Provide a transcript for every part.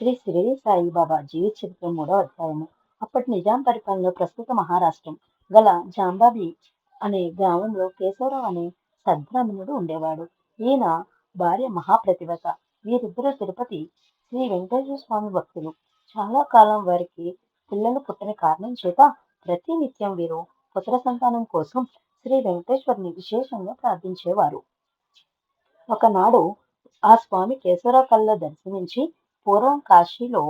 శ్రీ సాయి సాయిబాబా జీవిత చరిత్ర మూడో అధ్యాయము. అప్పటి నిజాం పరిపాలనలో ప్రస్తుత మహారాష్ట్రం గల జాంబాబి అనే గ్రామంలో కేశవరావు అనే సద్బ్రాహ్మణుడు ఉండేవాడు. ఈయన భార్య మహాప్రతిభత. వీరిద్దరూ తిరుపతి శ్రీ వెంకటేశ్వర స్వామి భక్తులు. చాలా కాలం వారికి పిల్లలు పుట్టని కారణం చేత ప్రతి నిత్యం వీరు పుత్ర సంతానం కోసం శ్రీ వెంకటేశ్వరుని విశేషంగా ప్రార్థించేవారు. ఒకనాడు ఆ స్వామి కేశవరావు కళ్ళ దర్శనించి పూర్వం కాశీలో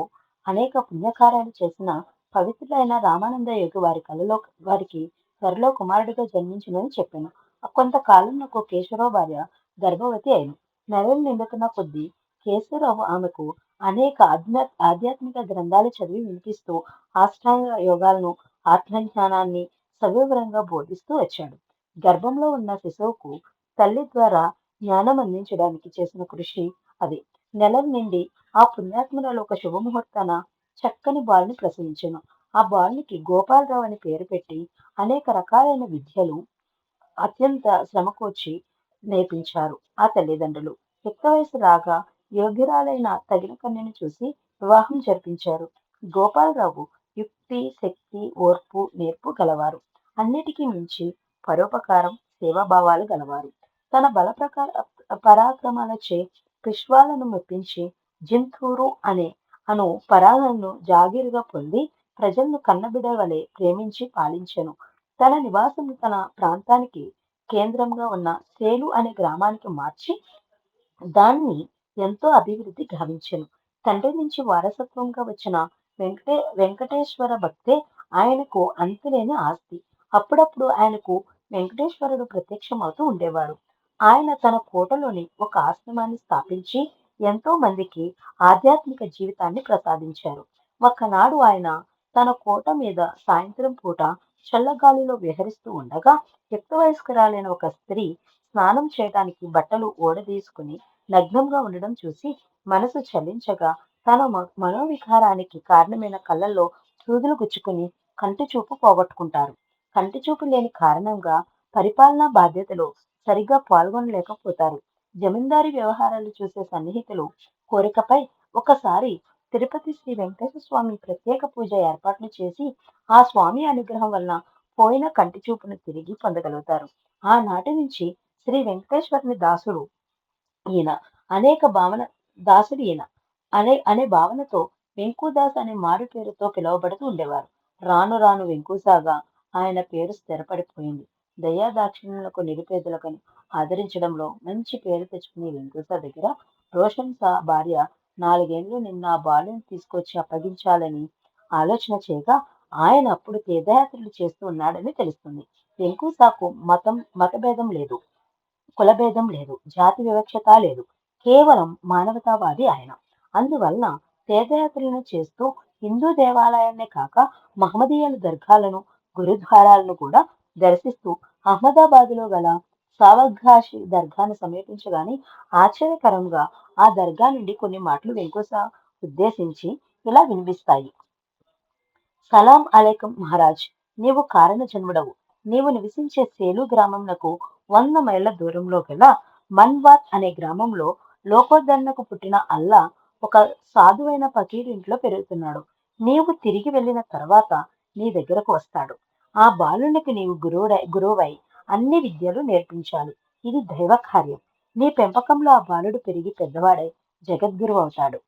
అనేక పుణ్యకార్యాలు చేసిన పవిత్రులైన రామానంద యోగి వారి కలలో వారికి త్వరలో కుమారుడిగా జన్మించునని చెప్పాను. కొంతకాలంలో కేశవరావు భార్య గర్భవతి అయింది నెలలు నిండుతున్న కొద్దీ కేశవరావు ఆమెకు అనేక ఆధ్యా ఆధ్యాత్మిక గ్రంథాలు చదివి వినిపిస్తూ ఆష్టాంగ యోగాలను ఆత్మజ్ఞానాన్ని సవివరంగా బోధిస్తూ వచ్చాడు. గర్భంలో ఉన్న శిశువుకు తల్లి ద్వారా జ్ఞానం అందించడానికి చేసిన కృషి అది. నెలల నుండి ఆ పుణ్యాత్మలలో ఒక శుభముహూర్తాన చక్కని బాలుని ప్రసవించను. ఆ బాలునికి గోపాలరావు అని పేరు పెట్టి అనేక రకాలైన విద్యలు అత్యంత శ్రమకూర్చి నేర్పించారు ఆ తల్లిదండ్రులు. యుక్త వయసు రాగా యోగ్యురాలైన తగిన కన్యను చూసి వివాహం జరిపించారు. గోపాలరావు యుక్తి శక్తి ఓర్పు నేర్పు గలవారు. అన్నిటికీ మించి పరోపకారం సేవాభావాలు గలవారు. తన బల ప్రకార పరాక్రమాలచే పిష్వాలను మెప్పించి జింతూరు అనే అను పరాలను జాగీరుగా పొంది ప్రజలను కన్నబిడ వలె ప్రేమించి పాలించెను. తన నివాసం తన ప్రాంతానికి కేంద్రంగా ఉన్న సేలు అనే గ్రామానికి మార్చి దాన్ని ఎంతో అభివృద్ధి గావించెను. తండ్రి నుంచి వారసత్వంగా వచ్చిన వెంకటే వెంకటేశ్వర భక్తే ఆయనకు అంతులేని ఆస్తి. అప్పుడప్పుడు ఆయనకు వెంకటేశ్వరుడు ప్రత్యక్షమవుతూ ఉండేవాడు. ఆయన తన కోటలోని ఒక ఆశ్రమాన్ని స్థాపించి ఎంతో మందికి ఆధ్యాత్మిక జీవితాన్ని ప్రసాదించారు. ఒక్కనాడు ఆయన తన కోట మీద సాయంత్రం పూట చల్లగాలిలో విహరిస్తూ ఉండగా యుక్తవయస్కురాలైన ఒక స్త్రీ స్నానం చేయడానికి బట్టలు ఓడదీసుకుని నగ్నంగా ఉండడం చూసి మనసు చలించగా తన మనోవికారానికి కారణమైన కళ్ళల్లో సూదులు గుచ్చుకుని కంటి చూపు పోగొట్టుకుంటారు. కంటి చూపు లేని కారణంగా పరిపాలనా బాధ్యతలో సరిగ్గా పాల్గొనలేకపోతారు. జమీందారీ వ్యవహారాలు చూసే సన్నిహితులు కోరికపై ఒకసారి తిరుపతి శ్రీ వెంకటేశ్వర స్వామి ప్రత్యేక పూజ ఏర్పాట్లు చేసి ఆ స్వామి అనుగ్రహం వలన పోయిన కంటి చూపును తిరిగి పొందగలుగుతారు. ఆనాటి నుంచి శ్రీ వెంకటేశ్వరుని దాసుడు ఈయన అనేక భావన దాసుడు ఈయన అనే అనే భావనతో వెంకుదాస్ అనే మారు పేరుతో పిలువబడుతూ ఉండేవారు. రాను రాను వెంకుసాగా ఆయన పేరు స్థిరపడిపోయింది. దయా నిరుపేదలకని నిరుపేదలకు ఆదరించడంలో మంచి పేరు తెచ్చుకునే వెంకటేశ్వర దగ్గర రోషన్ సా భార్య నాలుగేళ్ళు నిన్న ఆ బాలుని తీసుకొచ్చి అప్పగించాలని ఆలోచన చేయగా ఆయన అప్పుడు తీర్థయాత్రలు చేస్తూ ఉన్నాడని తెలుస్తుంది. వెంకుసాకు మతం మతభేదం లేదు. కులభేదం లేదు. జాతి వివక్షత లేదు. కేవలం మానవతావాది ఆయన. అందువలన తీర్థయాత్రలను చేస్తూ హిందూ దేవాలయాన్నే కాక మహమ్మదీయుల దర్గాలను గురుద్వారాలను కూడా దర్శిస్తూ అహ్మదాబాద్లో గల సావఘాషి దర్గాను సమీపించగానే ఆశ్చర్యకరంగా ఆ దర్గా నుండి కొన్ని మాటలు వెంకుస ఉద్దేశించి ఇలా వినిపిస్తాయి. సలాం అలైకం మహారాజ్ నీవు కారణ జన్ముడవు. నీవు నివసించే సేలు గ్రామంనకు వంద మైళ్ళ దూరంలో గల మన్వాత్ అనే గ్రామంలో లోకోద్ధరణకు పుట్టిన అల్లా ఒక సాధువైన పకీరింట్లో పెరుగుతున్నాడు. నీవు తిరిగి వెళ్ళిన తర్వాత నీ దగ్గరకు వస్తాడు. ఆ బాలునికి నీవు గురువుడై గురువై అన్ని విద్యలు నేర్పించాలి. ఇది దైవ కార్యం నీ పెంపకంలో ఆ బాలుడు పెరిగి పెద్దవాడై జగద్గురు అవుతాడు.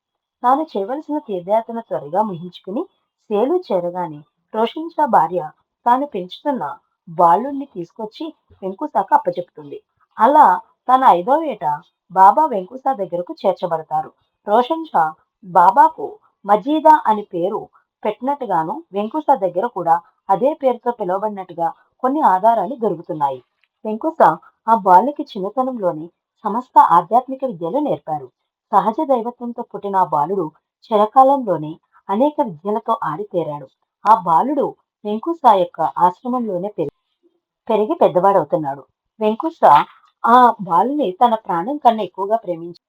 తాను చేయవలసిన తీర్థయాత్రను త్వరగా ముహించుకుని సేలు చేరగానే రోషన్ షా భార్య తాను పెంచుతున్న బాలుణ్ణి తీసుకొచ్చి వెంకుసాకు అప్పచెప్తుంది. అలా తన ఐదో ఏట బాబా వెంకుసా దగ్గరకు చేర్చబడతారు. రోషన్ షా బాబాకు మజీదా అని పేరు పెట్టినట్టుగాను వెంకుసా దగ్గర కూడా అదే పేరుతో పిలువబడినట్టుగా కొన్ని ఆధారాలు దొరుకుతున్నాయి. వెంకుస ఆ బాలుకి చిన్నతనంలోనే సమస్త ఆధ్యాత్మిక విద్యలు నేర్పారు. సహజ దైవత్వంతో పుట్టిన ఆ బాలుడు చిరకాలంలోనే అనేక విద్యలతో ఆరితేరాడు. ఆ బాలుడు వెంకుసా యొక్క ఆశ్రమంలోనే పెరిగి పెరిగి పెద్దవాడవుతున్నాడు. వెంకుస ఆ బాలుని తన ప్రాణం కన్నా ఎక్కువగా ప్రేమించి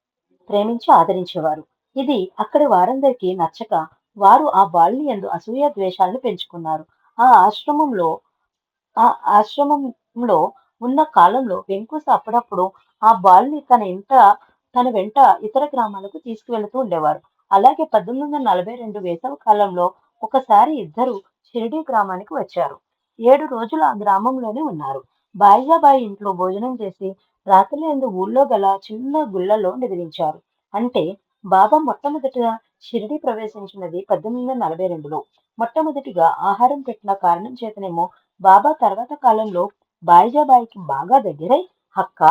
ప్రేమించి ఆదరించేవారు. ఇది అక్కడి వారందరికీ నచ్చక వారు ఆ బాలుని ఎందు అసూయ ద్వేషాలను పెంచుకున్నారు. ఆ ఆశ్రమంలో ఆ ఆశ్రమంలో ఉన్న కాలంలో వెంకుస అప్పుడప్పుడు ఆ బాల్ని తన ఇంట తన వెంట ఇతర గ్రామాలకు తీసుకువెళుతూ ఉండేవారు. అలాగే పద్దెనిమిది వందల నలభై రెండు వేసవ కాలంలో ఒకసారి ఇద్దరు షిరిడి గ్రామానికి వచ్చారు. ఏడు రోజులు ఆ గ్రామంలోనే ఉన్నారు. బాయిజాబాయి ఇంట్లో భోజనం చేసి రాత్రి ఎందు ఊళ్ళో గల చిన్న గుళ్ళలో నిద్రించారు అంటే బాబా మొట్టమొదటిగా షిరిడి ప్రవేశించినది పద్దెనిమిది వందల నలభై రెండులో. మొట్టమొదటిగా ఆహారం పెట్టిన కారణం చేతనేమో బాబా తర్వాత కాలంలో బాయిజాబాయికి బాగా దగ్గరై హక్క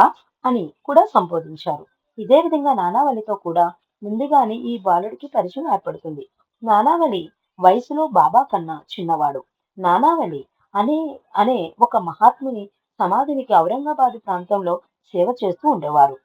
అని కూడా సంబోధించారు. ఇదే విధంగా నానావళితో కూడా ముందుగానే ఈ బాలుడికి పరిచయం ఏర్పడుతుంది. నానావళి వయసులో బాబా కన్నా చిన్నవాడు. నానావళి అనే అనే ఒక మహాత్ముని సమాధినికి ఔరంగాబాద్ ప్రాంతంలో సేవ చేస్తూ ఉండేవారు.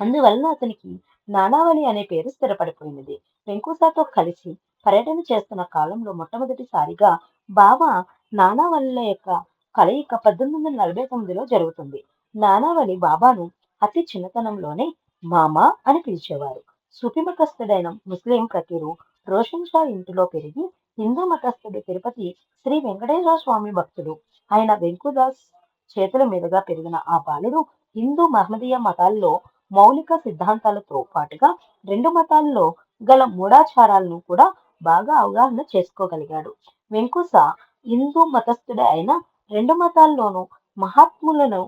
అందువలన అతనికి నానావళి అనే పేరు స్థిరపడిపోయినది. వెంకుసాతో కలిసి పర్యటన చేస్తున్న కాలంలో మొట్టమొదటిసారిగా బాబా నానావళిల యొక్క కలయిక పద్దెనిమిది వందల నలభై తొమ్మిదిలో జరుగుతుంది. నానావళి బాబాను అతి చిన్నతనంలోనే మామా అని పిలిచేవారు. సుఫిమతస్థుడైన ముస్లిం ప్రతిరు రోషన్ షా ఇంటిలో పెరిగి హిందూ మతస్థుడు తిరుపతి శ్రీ వెంకటేశ్వర స్వామి భక్తుడు. ఆయన వెంకుదాస్ చేతుల మీదుగా పెరిగిన ఆ బాలుడు హిందూ మహమ్మదీయ మతాల్లో మౌలిక సిద్ధాంతాలతో పాటుగా రెండు మతాల్లో గల మూఢాచారాలను కూడా బాగా అవగాహన చేసుకోగలిగాడు. వెంకుస హిందూ మతస్థుడే అయిన రెండు మతాల్లోనూ మహాత్ములను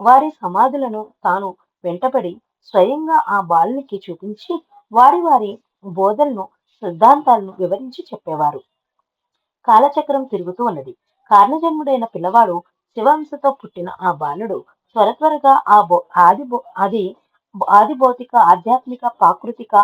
వారి సమాధులను తాను వెంటబడి స్వయంగా ఆ బాలునికి చూపించి వారి వారి బోధనను సిద్ధాంతాలను వివరించి చెప్పేవారు. కాలచక్రం తిరుగుతూ ఉన్నది. కారణజన్ముడైన పిల్లవాడు శివంశతో పుట్టిన ఆ బాలుడు త్వర త్వరగా ఆ బో ఆది బో అది ఆది భౌతిక ఆధ్యాత్మిక ప్రాకృతిక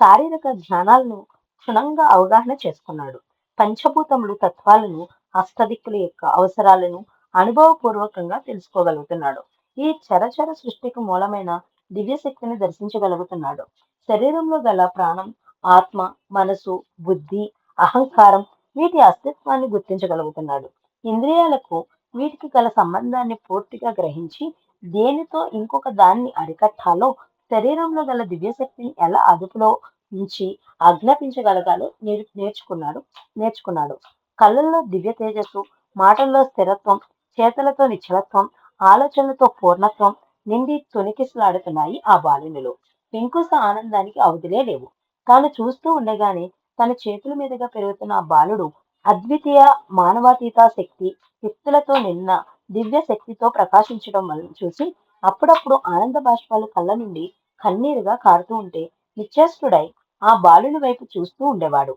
శారీరక జ్ఞానాలను క్షుణ్ణంగా అవగాహన చేసుకున్నాడు. పంచభూతములు తత్వాలను అష్టదిక్కుల యొక్క అవసరాలను అనుభవపూర్వకంగా తెలుసుకోగలుగుతున్నాడు. ఈ చరచర సృష్టికి మూలమైన దివ్యశక్తిని దర్శించగలుగుతున్నాడు. శరీరంలో గల ప్రాణం ఆత్మ మనసు బుద్ధి అహంకారం వీటి అస్తిత్వాన్ని గుర్తించగలుగుతున్నాడు. ఇంద్రియాలకు వీటికి గల సంబంధాన్ని పూర్తిగా గ్రహించి దేనితో ఇంకొక దాన్ని అరికట్టాలో శరీరంలో గల దివ్యశక్తిని ఎలా అదుపులో ఉంచి ఆజ్ఞాపించగలగాలో నేర్ నేర్చుకున్నాడు నేర్చుకున్నాడు. కళ్ళల్లో దివ్య తేజస్సు మాటల్లో స్థిరత్వం చేతలతో నిశ్చలత్వం ఆలోచనలతో పూర్ణత్వం నిండి తొనికిసలాడుతున్నాయి ఆ బాలునిలో. వెంకుస ఆనందానికి అవధులే లేవు. తాను చూస్తూ ఉండగానే తన చేతుల మీదుగా పెరుగుతున్న ఆ బాలుడు అద్వితీయ మానవాతీత శక్తి శక్తులతో నిన్న దివ్య శక్తితో ప్రకాశించడం వల్ల చూసి అప్పుడప్పుడు ఆనంద బాష్పాలు కళ్ళ నుండి కన్నీరుగా కారుతూ ఉంటే నిశ్చేష్టుడై ఆ బాలుని వైపు చూస్తూ ఉండేవాడు.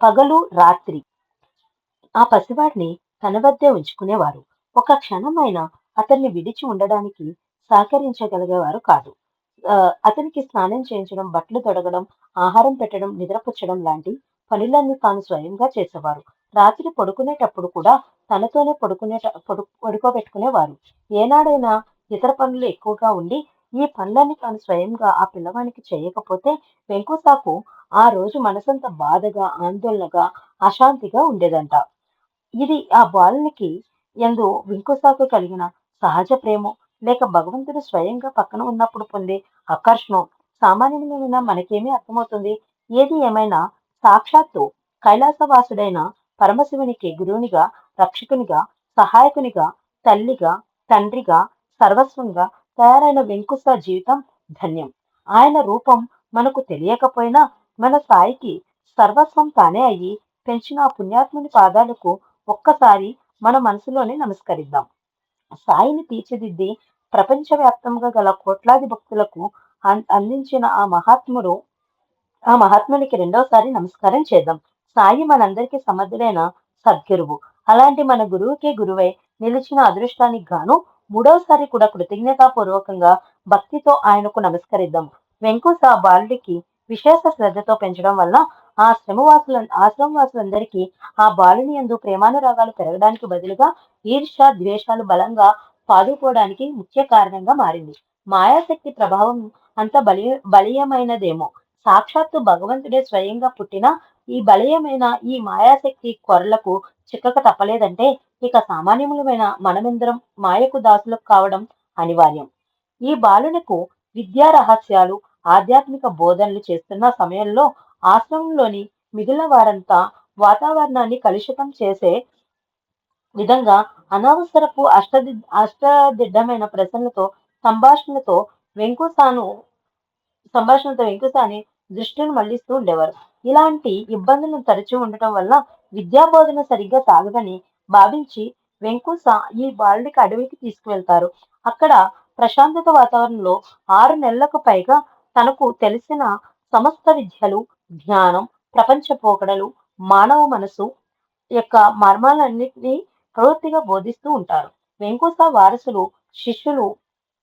పగలు రాత్రి. ఆ పసివాడిని తన వద్దే ఉంచుకునేవారు. ఒక క్షణమైన అతన్ని విడిచి ఉండడానికి సహకరించగలిగేవారు కాదు. అతనికి స్నానం చేయించడం బట్టలు తొడగడం ఆహారం పెట్టడం నిద్రపుచ్చడం లాంటి పనులన్నీ తాను స్వయంగా చేసేవారు. రాత్రి పడుకునేటప్పుడు కూడా తనతోనే పడుకునే పడు పడుకోబెట్టుకునేవారు. ఏనాడైనా ఇతర పనులు ఎక్కువగా ఉండి ఈ పనులన్నీ తాను స్వయంగా ఆ పిల్లవానికి చేయకపోతే వెంకుసాకు ఆ రోజు మనసంతా బాధగా ఆందోళనగా అశాంతిగా ఉండేదంట. ఇది ఆ బాలునికి ఎందు వెంకుసాకు కలిగిన సహజ ప్రేమ లేక భగవంతుడు స్వయంగా పక్కన ఉన్నప్పుడు పొందే ఆకర్షణం సామాన్యమైన మనకేమీ అర్థమవుతుంది? ఏది ఏమైనా సాక్షాత్తు కైలాసవాసుడైన పరమశివునికి గురువునిగా రక్షకునిగా సహాయకునిగా తల్లిగా తండ్రిగా సర్వస్వంగా తయారైన వెంకుస జీవితం ధన్యం. ఆయన రూపం మనకు తెలియకపోయినా మన సాయికి సర్వస్వం తానే అయ్యి పెంచిన ఆ పుణ్యాత్ముని పాదాలకు ఒక్కసారి మన మనసులోనే నమస్కరిద్దాం. సాయిని తీర్చిదిద్ది ప్రపంచవ్యాప్తంగా గల కోట్లాది భక్తులకు అందించిన ఆ మహాత్ముడు ఆ మహాత్మునికి రెండోసారి నమస్కారం చేద్దాం. సాయి మనందరికీ సమర్థుడైన సద్గురువు. అలాంటి మన గురువుకే గురువై నిలిచిన అదృష్టానికి గాను మూడోసారి కూడా కృతజ్ఞతాపూర్వకంగా భక్తితో ఆయనకు నమస్కరిద్దాం. వెంకుస బాలుడికి విశేష శ్రద్ధతో పెంచడం వల్ల ఆ శ్రమవాసుల ఆశ్రమవాసులందరికీ ఆ బాలుని ఎందు ప్రేమానురాగాలు పెరగడానికి బదులుగా ఈర్ష ద్వేషాలు బలంగా పాదుకోవడానికి ముఖ్య కారణంగా మారింది. మాయాశక్తి ప్రభావం అంత బలి బలీయమైనదేమో. సాక్షాత్తు భగవంతుడే స్వయంగా పుట్టిన ఈ బలీయమైన ఈ మాయాశక్తి కొరలకు చిక్కక తప్పలేదంటే ఇక సామాన్యములమైన మనమందరం మాయకు దాసులకు కావడం అనివార్యం. ఈ బాలునకు విద్యా రహస్యాలు ఆధ్యాత్మిక బోధనలు చేస్తున్న సమయంలో ఆశ్రమంలోని మిగిలిన వారంతా వాతావరణాన్ని కలుషితం చేసే విధంగా అనవసరపు అష్టది అష్టదిడ్డమైన ప్రశ్నలతో సంభాషణలతో వెంకుసాను సంభాషణతో వెంకుసాని దృష్టిని మళ్ళిస్తూ ఉండేవారు. ఇలాంటి ఇబ్బందులను తరచూ ఉండటం వల్ల విద్యాబోధన సరిగ్గా సాగదని భావించి వెంకుస ఈ బాలుడికి అడవికి తీసుకువెళ్తారు. అక్కడ ప్రశాంతత వాతావరణంలో ఆరు నెలలకు పైగా తనకు తెలిసిన సమస్త విద్యలు జ్ఞానం ప్రపంచ పోకడలు మానవ మనసు యొక్క మర్మాలన్నింటినీ ప్రవృత్తిగా బోధిస్తూ ఉంటారు. వెంకుస వారసులు శిష్యులు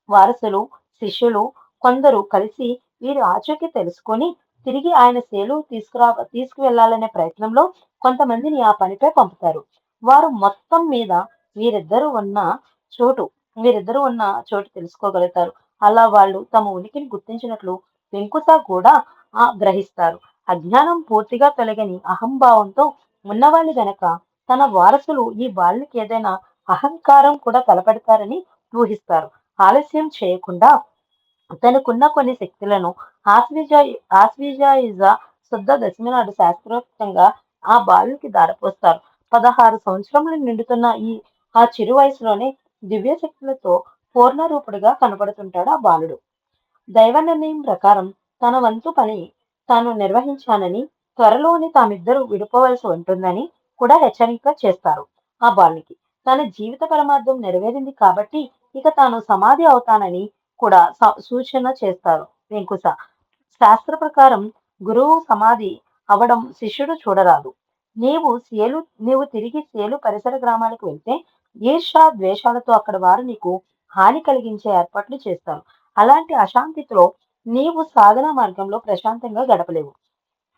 వారసులు శిష్యులు కొందరు కలిసి వీరి ఆచూకీ తెలుసుకొని తిరిగి ఆయన సేలు తీసుకురా తీసుకువెళ్ళాలనే ప్రయత్నంలో కొంతమందిని ఆ పనిపై పంపుతారు. వారు మొత్తం మీద వీరిద్దరూ ఉన్న చోటు వీరిద్దరూ ఉన్న చోటు తెలుసుకోగలుగుతారు. అలా వాళ్ళు తమ ఉనికిని గుర్తించినట్లు వెంకుస కూడా ఆ గ్రహిస్తారు. అజ్ఞానం పూర్తిగా తొలగని అహంభావంతో ఉన్నవాళ్ళు గనక తన వారసులు ఈ వాళ్ళకి ఏదైనా అహంకారం కూడా తలపెడతారని ఊహిస్తారు. ఆలస్యం చేయకుండా తనకున్న కొన్ని శక్తులను ఆశ్విజ ఆశ్విజాయుజ శుద్ధ దశమి నాడు శాస్త్రోక్తంగా ఆ బాలునికి దారపోస్తారు. పదహారు సంవత్సరములు నిండుతున్న ఈ ఆ చిరు వయసులోనే దివ్య శక్తులతో పూర్ణరూపుడుగా కనబడుతుంటాడు ఆ బాలుడు. దైవ నిర్ణయం ప్రకారం తన వంతు పని తాను నిర్వహించానని త్వరలోనే తామిద్దరూ విడిపోవలసి ఉంటుందని కూడా హెచ్చరిక చేస్తారు ఆ బాలునికి. తన జీవిత పరమార్థం నెరవేరింది కాబట్టి ఇక తాను సమాధి అవుతానని కూడా స- సూచన చేస్తారు వెంకుశ శాస్త్ర ప్రకారం గురువు సమాధి అవడం శిష్యుడు చూడరాదు. నీవు సేలు నీవు తిరిగి సేలు పరిసర గ్రామాలకు వెళ్తే ఈర్ష ద్వేషాలతో అక్కడ వారు నీకు హాని కలిగించే ఏర్పాట్లు చేస్తారు. అలాంటి అశాంతితో నీవు సాధన మార్గంలో ప్రశాంతంగా గడపలేవు.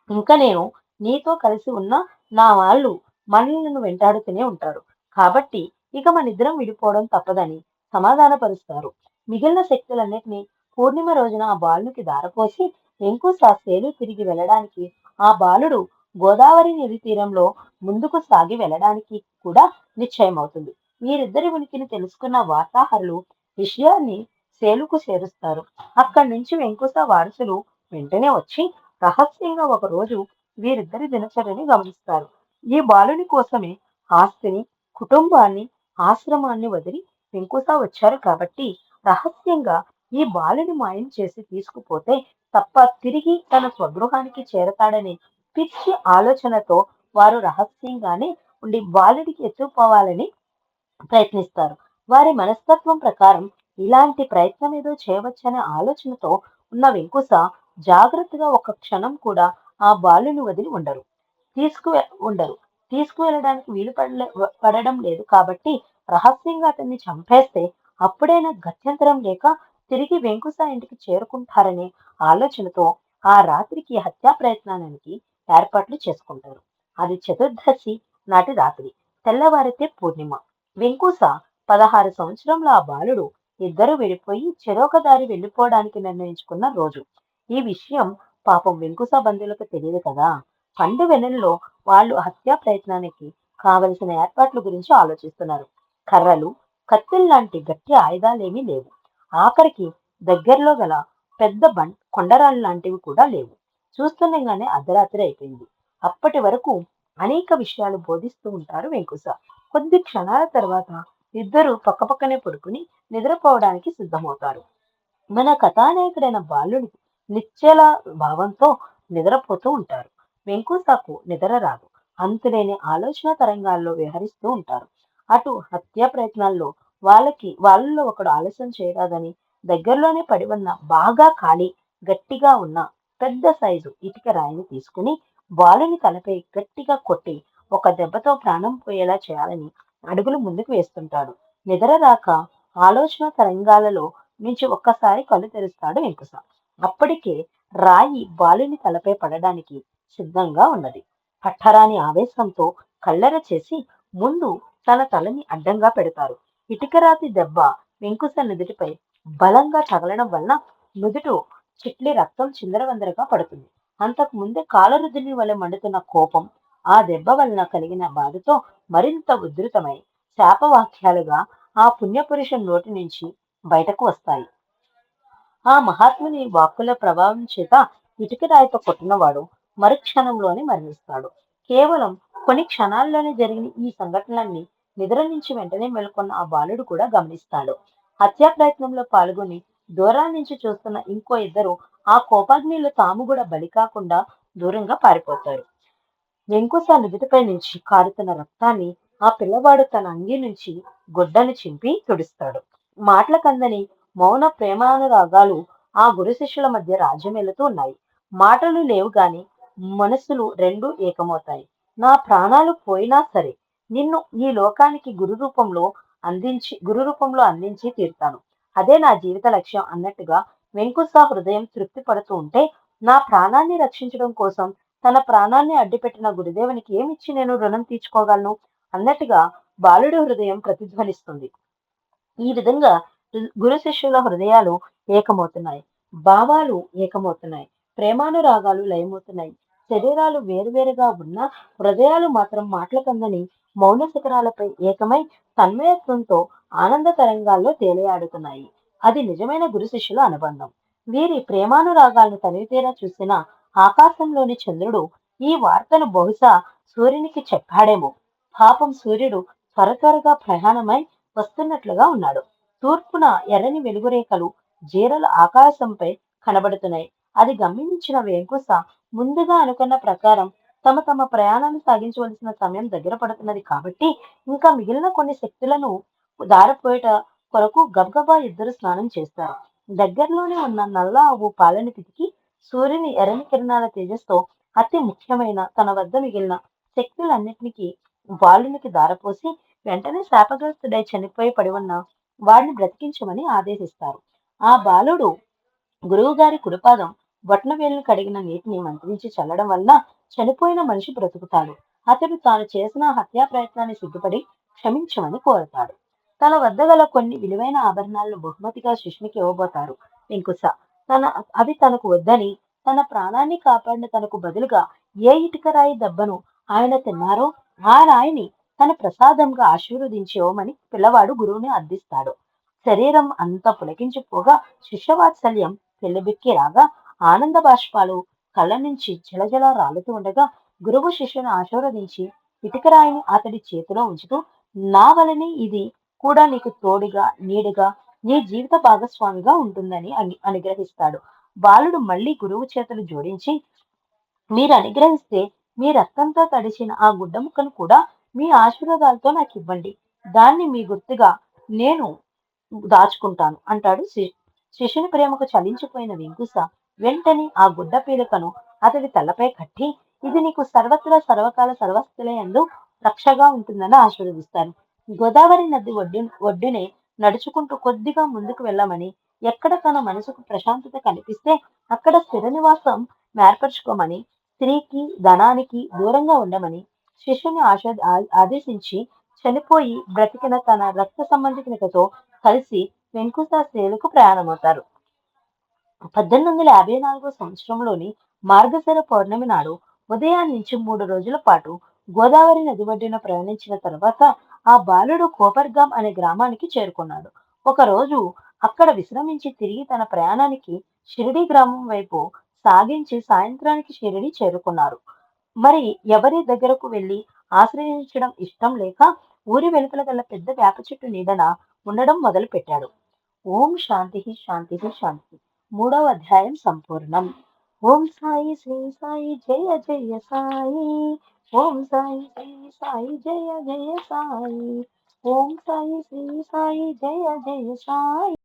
ఇంకా నేను నీతో కలిసి ఉన్న నా వాళ్ళు మనల్ని వెంటాడుతూనే ఉంటారు. కాబట్టి ఇక మన ఇద్దరం విడిపోవడం తప్పదని సమాధానపరుస్తారు. మిగిలిన శక్తులన్నిటినీ పూర్ణిమ రోజున ఆ బాలునికి దారపోసి వెంకుస సేలు తిరిగి వెళ్ళడానికి ఆ బాలుడు గోదావరి నది తీరంలో ముందుకు సాగి వెళ్ళడానికి కూడా నిశ్చయమవుతుంది. వీరిద్దరి ఉనికిని తెలుసుకున్న వార్తాహరులు విషయాన్ని సేలుకు చేరుస్తారు. అక్కడి నుంచి వెంకుస వారసులు వెంటనే వచ్చి రహస్యంగా ఒక రోజు వీరిద్దరి దినచర్యని గమనిస్తారు. ఈ బాలుని కోసమే ఆస్తిని కుటుంబాన్ని ఆశ్రమాన్ని వదిలి వెంకుస వచ్చారు కాబట్టి రహస్యంగా ఈ బాలుని మాయం చేసి తీసుకుపోతే తప్ప తిరిగి తన స్వగృహానికి చేరతాడనే పిచ్చి ఆలోచనతో వారు రహస్యంగానే ఉండి బాలుడికి ఎత్తుకుపోవాలని ప్రయత్నిస్తారు. వారి మనస్తత్వం ప్రకారం ఇలాంటి ప్రయత్నం ఏదో చేయవచ్చనే ఆలోచనతో ఉన్న వెంకుస జాగ్రత్తగా ఒక క్షణం కూడా ఆ బాలుని వదిలి ఉండరు. తీసుకు ఉండరు. తీసుకువెళ్ళడానికి వీలు పడలే పడడం లేదు కాబట్టి రహస్యంగా అతన్ని చంపేస్తే అప్పుడైనా గత్యంతరం లేక తిరిగి వెంకుసా ఇంటికి చేరుకుంటారనే ఆలోచనతో ఆ రాత్రికి హత్యా ప్రయత్నానికి ఏర్పాట్లు చేసుకుంటారు. అది చతుర్దశి నాటి రాత్రి తెల్లవారితే పూర్ణిమ. వెంకుస పదహారు సంవత్సరంలో ఆ బాలుడు ఇద్దరు విడిపోయి చెరొక దారి వెళ్ళిపోవడానికి నిర్ణయించుకున్న రోజు. ఈ విషయం పాపం వెంకుస బంధువులకు తెలియదు కదా. పండు వెనల్లో వాళ్ళు హత్యా ప్రయత్నానికి కావలసిన ఏర్పాట్ల గురించి ఆలోచిస్తున్నారు. కర్రలు కత్తిల్ లాంటి గట్టి ఆయుధాలేమీ లేవు. ఆఖరికి దగ్గరలో గల పెద్ద బం కొండరాళ్ళు లాంటివి కూడా లేవు. చూస్తుండగానే అర్ధరాత్రి అయిపోయింది. అప్పటి వరకు అనేక విషయాలు బోధిస్తూ ఉంటారు వెంకుస. కొద్ది క్షణాల తర్వాత ఇద్దరు పక్కపక్కనే పడుకుని నిద్రపోవడానికి సిద్ధమవుతారు. మన కథానాయకుడైన బాలుడు నిశ్చల భావంతో నిద్రపోతూ ఉంటారు. వెంకుసాకు నిద్ర రాదు. అంతులేని ఆలోచన తరంగాల్లో విహరిస్తూ ఉంటారు. అటు హత్యా ప్రయత్నాల్లో వాళ్ళకి వాళ్ళలో ఒకడు ఆలస్యం చేయరాదని దగ్గరలోనే పడి ఉన్న బాగా ఖాళీ గట్టిగా ఉన్న పెద్ద సైజు ఇటుక రాయిని తీసుకుని బాలుని తలపై గట్టిగా కొట్టి ఒక దెబ్బతో ప్రాణం పోయేలా చేయాలని అడుగులు ముందుకు వేస్తుంటాడు. నిద్ర రాక ఆలోచన తరంగాలలో నుంచి ఒక్కసారి కళ్ళు తెరుస్తాడు వెంకుస. అప్పటికే రాయి బాలుని తలపై పడడానికి సిద్ధంగా ఉన్నది. పట్టరాని ఆవేశంతో కళ్ళెర చేసి ముందు తన తలని అడ్డంగా పెడతారు. ఇటుకరాతి దెబ్బ వెంకుస నుదుటిపై బలంగా తగలడం వలన నుదుటు చిట్లి రక్తం చిందరవందరగా పడుతుంది. అంతకు ముందే కాలరుద్దుని వల్ల మండుతున్న కోపం ఆ దెబ్బ వలన కలిగిన బాధతో మరింత ఉధృతమై శాపవాక్యాలుగా ఆ పుణ్యపురుషుని నోటి నుంచి బయటకు వస్తాయి. ఆ మహాత్ముని వాక్కుల ప్రభావం చేత ఇటుక రాయితో కొట్టినవాడు మరుక్షణంలోనే మరణిస్తాడు. కేవలం కొన్ని క్షణాల్లోనే జరిగిన ఈ సంఘటనలన్నీ నిద్ర నుంచి వెంటనే మేల్కొన్న ఆ బాలుడు కూడా గమనిస్తాడు. హత్యా ప్రయత్నంలో పాల్గొని దూరాల నుంచి చూస్తున్న ఇంకో ఇద్దరు ఆ కోపాగ్నిలో తాము కూడా బలి కాకుండా దూరంగా పారిపోతారు. వెంకుస నుదుటిపై నుంచి కారుతున్న రక్తాన్ని ఆ పిల్లవాడు తన అంగి నుంచి గుడ్డను చింపి తుడుస్తాడు. మాటలకందని మౌన ప్రేమానురాగాలు ఆ గురు శిష్యుల మధ్య రాజ్యమేలుతూ ఉన్నాయి. మాటలు లేవు గాని మనసులు రెండు ఏకమవుతాయి. నా ప్రాణాలు పోయినా సరే నిన్ను ఈ లోకానికి గురు రూపంలో అందించి గురు రూపంలో అందించి తీరుతాను. అదే నా జీవిత లక్ష్యం అన్నట్టుగా వెంకుసా హృదయం తృప్తి పడుతూ ఉంటే నా ప్రాణాన్ని రక్షించడం కోసం తన ప్రాణాన్ని అడ్డుపెట్టిన గురుదేవునికి ఏమిచ్చి నేను రుణం తీర్చుకోగలను? అన్నట్టుగా బాలుడి హృదయం ప్రతిధ్వనిస్తుంది. ఈ విధంగా గురు శిష్యుల హృదయాలు ఏకమవుతున్నాయి. భావాలు ఏకమవుతున్నాయి. ప్రేమానురాగాలు లయమవుతున్నాయి. శరీరాలు వేరువేరుగా ఉన్న హృదయాలు మాత్రం మాటలకందని మౌన శిఖరాలపై ఏకమై తన్మయత్వంతో ఆనంద తరంగాల్లో తేలియాడుతున్నాయి. అది నిజమైన గురు శిష్యుల అనుబంధం. వీరి ప్రేమానురాగాలను తనివితేరా చూసిన ఆకాశంలోని చంద్రుడు ఈ వార్తను బహుశా సూర్యునికి చెప్పాడేమో. పాపం సూర్యుడు త్వర త్వరగా ప్రయాణమై వస్తున్నట్లుగా ఉన్నాడు. తూర్పున ఎర్రని వెలుగురేఖలు జీరల ఆకాశంపై కనబడుతున్నాయి. అది గమనించిన వెంకుస ముందుగా అనుకున్న ప్రకారం తమ తమ ప్రయాణాన్ని సాగించవలసిన సమయం దగ్గర పడుతున్నది కాబట్టి ఇంకా మిగిలిన కొన్ని శక్తులను దారపోయేట కొరకు గబగబా ఇద్దరు స్నానం చేస్తారు. దగ్గరలోనే ఉన్న నల్ల ఆవు పాలని పితికి సూర్యుని ఎర్రని కిరణాల తేజస్తో అతి ముఖ్యమైన తన వద్ద మిగిలిన శక్తులన్నిటికీ బాలునికి దారపోసి వెంటనే శాపగ్రస్తుడై చనిపోయి పడి ఉన్న వాడిని బ్రతికించమని ఆదేశిస్తారు. ఆ బాలుడు గురువు గారి కుడిపాదం బొట్నవేలును కడిగిన నీటిని మంత్రించి చల్లడం వల్ల చనిపోయిన మనిషి బ్రతుకుతాడు. అతడు తాను చేసిన హత్యా ప్రయత్నాన్ని సిగ్గుపడి క్షమించమని కోరతాడు. తన వద్ద గల కొన్ని విలువైన ఆభరణాలను బహుమతిగా శిష్యునికి ఇవ్వబోతారు. వెంకుస తన అవి తనకు వద్దని తన ప్రాణాన్ని కాపాడిన తనకు బదులుగా ఏ ఇటుక రాయి దెబ్బను ఆయన తిన్నారో ఆ రాయిని తన ప్రసాదంగా ఆశీర్వదించి ఇవ్వమని పిల్లవాడు గురువుని అర్థిస్తాడు. శరీరం అంతా పులకించిపోగా శిష్యవాత్సల్యం పెళ్ళిబిక్కి రాగా ఆనంద బాష్పాలు కళ్ళ నుంచి జలజల రాలుతూ ఉండగా గురువు శిష్యుని ఆశీర్వదించి ఇటుకరాయిని అతడి చేతిలో ఉంచుతూ నా వలని ఇది కూడా నీకు తోడుగా నీడుగా నీ జీవిత భాగస్వామిగా ఉంటుందని అని అనుగ్రహిస్తాడు. బాలుడు మళ్ళీ గురువు చేతులు జోడించి మీరు అనుగ్రహిస్తే మీ రక్తంతో తడిచిన ఆ గుడ్డ ముక్కను కూడా మీ ఆశీర్వాదాలతో నాకు ఇవ్వండి. దాన్ని మీ గుర్తుగా నేను దాచుకుంటాను అంటాడు శిష్యుని ప్రేమకు చలించిపోయిన వెంకుస. వెంటనే ఆ గుడ్డ పీలికను అతడి తలపై కట్టి ఇది నీకు సర్వత్రా సర్వకాల సర్వస్థులందు రక్షగా ఉంటుందని ఆశీర్వదిస్తాను. గోదావరి నది ఒడ్డు ఒడ్డునే నడుచుకుంటూ కొద్దిగా ముందుకు వెళ్ళమని ఎక్కడ తన మనసుకు ప్రశాంతత కనిపిస్తే అక్కడ స్థిర నివాసం ఏర్పరచుకోమని స్త్రీకి ధనానికి దూరంగా ఉండమని శిష్యుని ఆశ ఆదేశించి చనిపోయి బ్రతికిన తన రక్త సంబంధికునితో కలిసి వెంకుస స్త్రీలకు ప్రయాణమవుతారు. పద్దెనిమిది వందల యాభై నాలుగో సంవత్సరంలోని మార్గశర పౌర్ణమి నాడు ఉదయం నుంచి మూడు రోజుల పాటు గోదావరి నది ఒడ్డున ప్రయాణించిన తర్వాత ఆ బాలుడు కోపర్గాం అనే గ్రామానికి చేరుకున్నాడు. ఒకరోజు అక్కడ విశ్రమించి తిరిగి తన ప్రయాణానికి షిరిడి గ్రామం వైపు సాగించి సాయంత్రానికి షిరిడి చేరుకున్నారు. మరి ఎవరి దగ్గరకు వెళ్ళి ఆశ్రయించడం ఇష్టం లేక ఊరి వెలుపల గల పెద్ద వేప చెట్టు నీడన ఉండడం మొదలు పెట్టాడు ఓం శాంతి శాంతి శాంతి మూడవ అధ్యాయం సంపూర్ణం. ఓం సాయి శ్రీ సాయి జయ జయ సాయి. ఓం సాయి శ్రీ సాయి జయ జయ సాయి. ఓం సాయి శ్రీ సాయి జయ జయ సాయి.